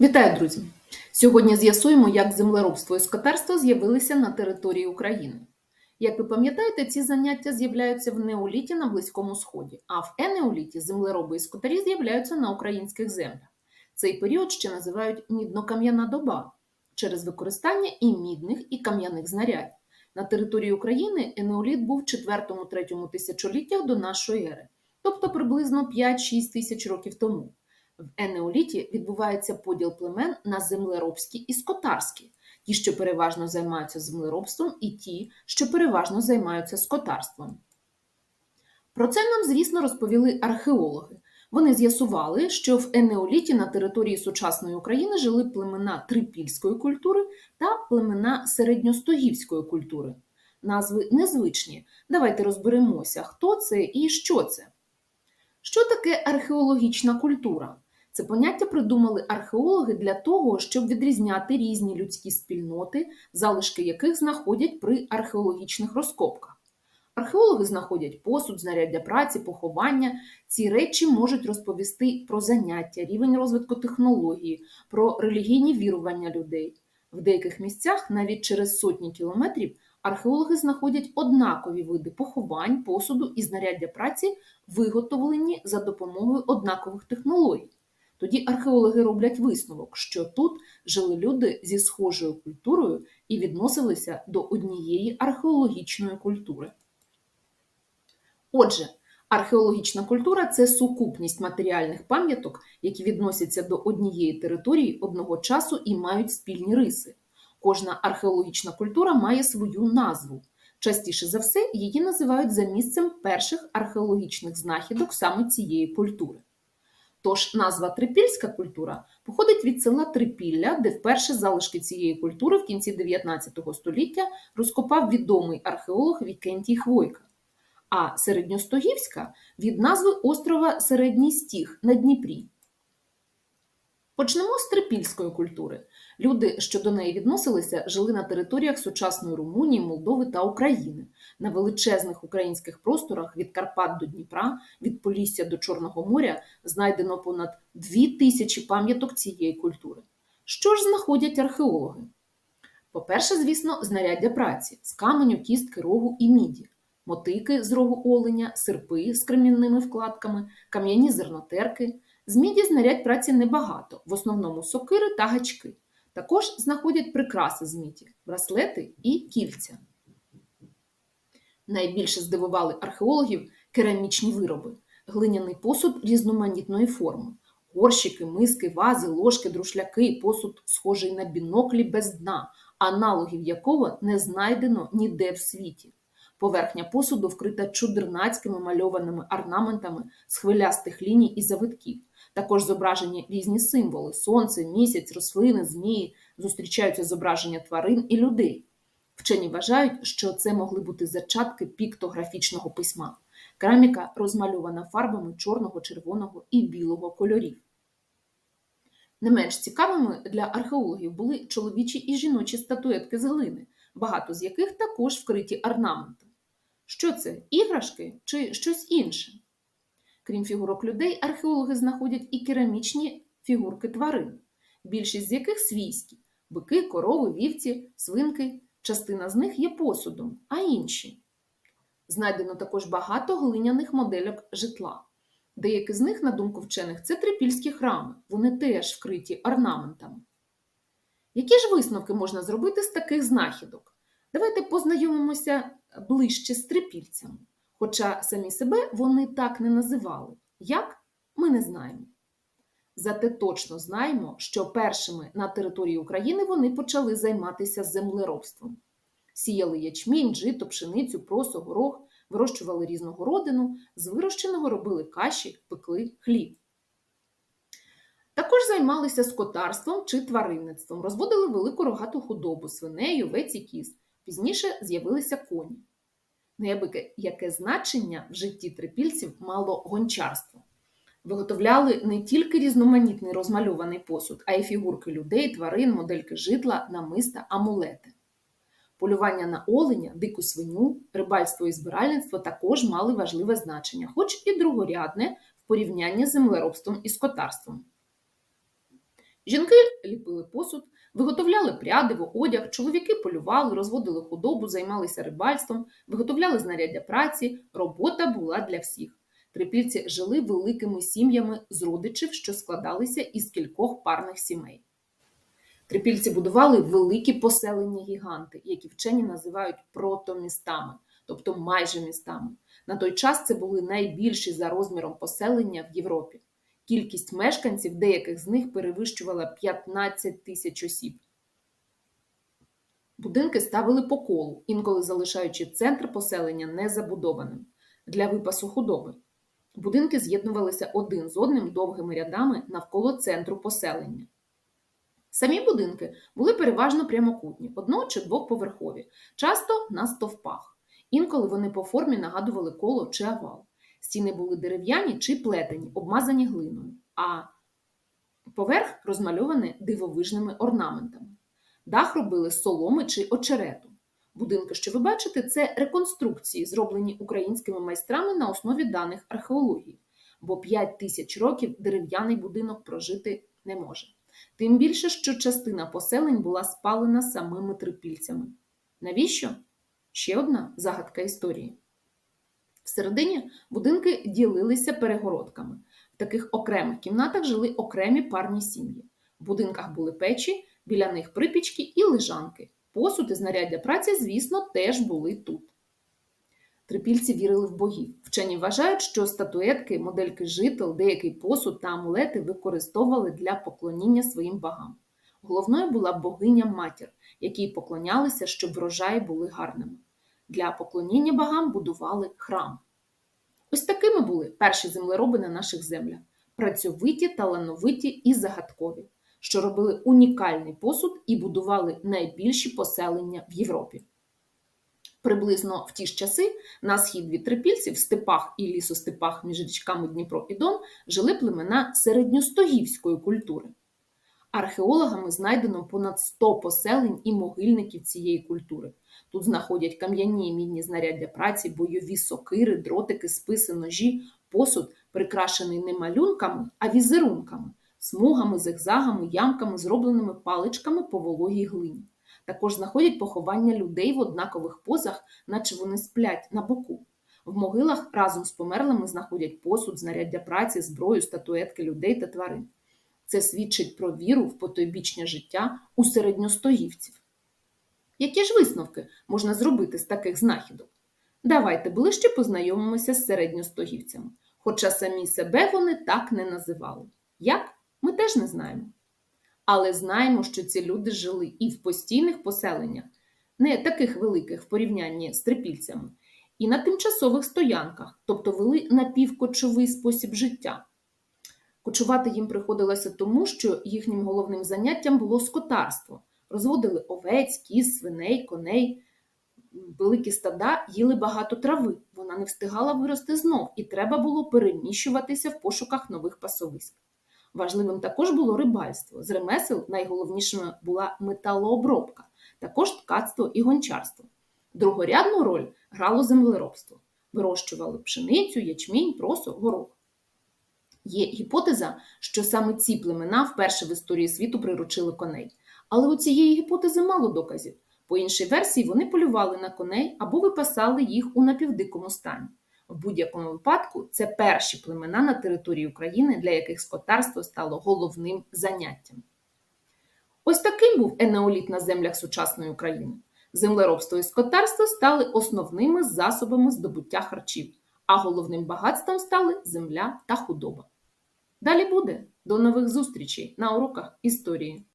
Вітаю, друзі! Сьогодні з'ясуємо, як землеробство і скотарство з'явилися на території України. Як ви пам'ятаєте, ці заняття з'являються в неоліті на Близькому Сході, а в енеоліті землероби і скотарі з'являються на українських землях. Цей період ще називають мідно-кам'яна доба через використання і мідних, і кам'яних знарядь. На території України енеоліт був в 4-3 тисячоліттях до нашої ери, тобто приблизно 5-6 тисяч років тому. В енеоліті відбувається поділ племен на землеробські і скотарські, ті, що переважно займаються землеробством, і ті, що переважно займаються скотарством. Про це нам, звісно, розповіли археологи. Вони з'ясували, що в енеоліті на території сучасної України жили племена трипільської культури та племена середньостогівської культури. Назви незвичні. Давайте розберемося, хто це і що це. Що таке археологічна культура? Це поняття придумали археологи для того, щоб відрізняти різні людські спільноти, залишки яких знаходять при археологічних розкопках. Археологи знаходять посуд, знаряддя праці, поховання. Ці речі можуть розповісти про заняття, рівень розвитку технології, про релігійні вірування людей. В деяких місцях, навіть через сотні кілометрів, археологи знаходять однакові види поховань, посуду і знаряддя праці, виготовлені за допомогою однакових технологій. Тоді археологи роблять висновок, що тут жили люди зі схожою культурою і відносилися до однієї археологічної культури. Отже, археологічна культура це сукупність матеріальних пам'яток, які відносяться до однієї території одного часу і мають спільні риси. Кожна археологічна культура має свою назву. Частіше за все, її називають за місцем перших археологічних знахідок саме цієї культури. Тож назва трипільська культура походить від села Трипілля, де вперше залишки цієї культури в кінці 19 століття розкопав відомий археолог Вікентій Хвойка. А середньостогівська від назви острова Середній Стіг на Дніпрі. Почнемо з трипільської культури. Люди, що до неї відносилися, жили на територіях сучасної Румунії, Молдови та України, на величезних українських просторах від Карпат до Дніпра, від Полісся до Чорного моря знайдено понад дві тисячі пам'яток цієї культури. Що ж знаходять археологи? По-перше, звісно, знаряддя праці з каменю, кістки, рогу і міді, мотики з рогу оленя, серпи з кремінними вкладками, кам'яні зернотерки. З міді знарядь праці небагато, в основному сокири та гачки. Також знаходять прикраси з міді, браслети і кільця. Найбільше здивували археологів керамічні вироби, глиняний посуд різноманітної форми, горщики, миски, вази, ложки, друшляки, посуд, схожий на біноклі без дна, аналогів якого не знайдено ніде в світі. Поверхня посуду вкрита чудернацькими мальованими орнаментами з хвилястих ліній і завитків. Також зображені різні символи: сонце, місяць, рослини, змії, зустрічаються зображення тварин і людей. Вчені вважають, що це могли бути зачатки піктографічного письма. Кераміка розмальована фарбами чорного, червоного і білого кольорів. Не менш цікавими для археологів були чоловічі і жіночі статуетки з глини, багато з яких також вкриті орнаментом. Що це іграшки чи щось інше? Крім фігурок людей, археологи знаходять і керамічні фігурки тварин, більшість з яких свійські бики, корови, вівці, свинки. Частина з них є посудом, а інші. Знайдено також багато глиняних модельок житла. Деякі з них, на думку вчених, це трипільські храми, вони теж вкриті орнаментами. Які ж висновки можна зробити з таких знахідок? Давайте познайомимося ближче з трипільцями. Хоча самі себе вони так не називали. Як? Ми не знаємо. Зате точно знаємо, що першими на території України вони почали займатися землеробством. Сіяли ячмінь, жито, пшеницю, просо, горох, вирощували різного родину, з вирощеного робили каші, пекли хліб. Також займалися скотарством чи тваринництвом, розводили велику рогату худобу, свиней, овець і кіз. Пізніше з'явилися коні. Неабияке яке значення в житті трипільців мало гончарство. Виготовляли не тільки різноманітний розмальований посуд, а й фігурки людей, тварин, модельки житла, намиста, амулети. Полювання на оленя, дику свиню, рибальство і збиральництво також мали важливе значення, хоч і другорядне в порівнянні з землеробством і скотарством. Жінки ліпили посуд, виготовляли прядиво, одяг, чоловіки полювали, розводили худобу, займалися рибальством, виготовляли знаряддя праці. Робота була для всіх. Трипільці жили великими сім'ями з родичів, що складалися із кількох парних сімей. Трипільці будували великі поселення гіганти, які вчені називають протомістами, тобто майже містами. На той час це були найбільші за розміром поселення в Європі. Кількість мешканців деяких з них перевищувала 15 тисяч осіб. Будинки ставили по колу, інколи залишаючи центр поселення незабудованим для випасу худоби. Будинки з'єднувалися один з одним довгими рядами навколо центру поселення. Самі будинки були переважно прямокутні, одно- чи двоповерхові, часто на стовпах. Інколи вони по формі нагадували коло чи овал. Стіни були дерев'яні чи плетені, обмазані глиною, а поверх розмальований дивовижними орнаментами. Дах робили з соломи чи очерету. Будинки, що ви бачите, це реконструкції, зроблені українськими майстрами на основі даних археології, бо 5 тисяч років дерев'яний будинок прожити не може. Тим більше, що частина поселень була спалена самими трипільцями. Навіщо? Ще одна загадка історії. Всередині будинки ділилися перегородками. В таких окремих кімнатах жили окремі парні сім'ї. В будинках були печі, біля них припічки і лежанки. Посуд і знаряддя праці, звісно, теж були тут. Трипільці вірили в богів. Вчені вважають, що статуетки, модельки жител, деякий посуд та амулети використовували для поклоніння своїм богам. Головною була богиня матір, якій поклонялися, щоб врожаї були гарними. Для поклоніння богам будували храм. Ось такими були перші землероби на наших землях працьовиті, талановиті і загадкові, що робили унікальний посуд і будували найбільші поселення в Європі. Приблизно в ті ж часи на схід від трипільців в степах і лісостепах між річками Дніпро і Дон жили племена середньостогівської культури. Археологами знайдено понад 100 поселень і могильників цієї культури. Тут знаходять кам'яні і мідні знаряддя праці, бойові сокири, дротики, списи, ножі, посуд, прикрашений не малюнками, а візерунками, смугами, зигзагами, ямками, зробленими паличками по вологій глині. Також знаходять поховання людей в однакових позах, наче вони сплять на боку. В могилах разом з померлими знаходять посуд, знаряддя праці, зброю, статуетки людей та тварин. Це свідчить про віру в потойбічне життя у середньостогівців. Які ж висновки можна зробити з таких знахідок? Давайте ближче познайомимося з середньостогівцями, хоча самі себе вони так не називали. Як? Ми теж не знаємо. Але знаємо, що ці люди жили і в постійних поселеннях, не таких великих в порівнянні з трипільцями, і на тимчасових стоянках, тобто вели напівкочовий спосіб життя. Кочувати їм приходилося тому, що їхнім головним заняттям було скотарство. Розводили овець, кіз, свиней, коней. Великі стада їли багато трави, вона не встигала вирости знов, і треба було переміщуватися в пошуках нових пасовиськ. Важливим також було рибальство. З ремесел найголовнішою була металообробка, також ткацтво і гончарство. Другорядну роль грало землеробство. Вирощували пшеницю, ячмінь, просо, горох. Є гіпотеза, що саме ці племена вперше в історії світу приручили коней. Але у цієї гіпотези мало доказів. По іншій версії, вони полювали на коней або випасали їх у напівдикому стані. В будь-якому випадку це перші племена на території України, для яких скотарство стало головним заняттям. Ось таким був енеоліт на землях сучасної України. Землеробство і скотарство стали основними засобами здобуття харчів, а головним багатством стали земля та худоба. Далі буде. До нових зустрічей на уроках історії.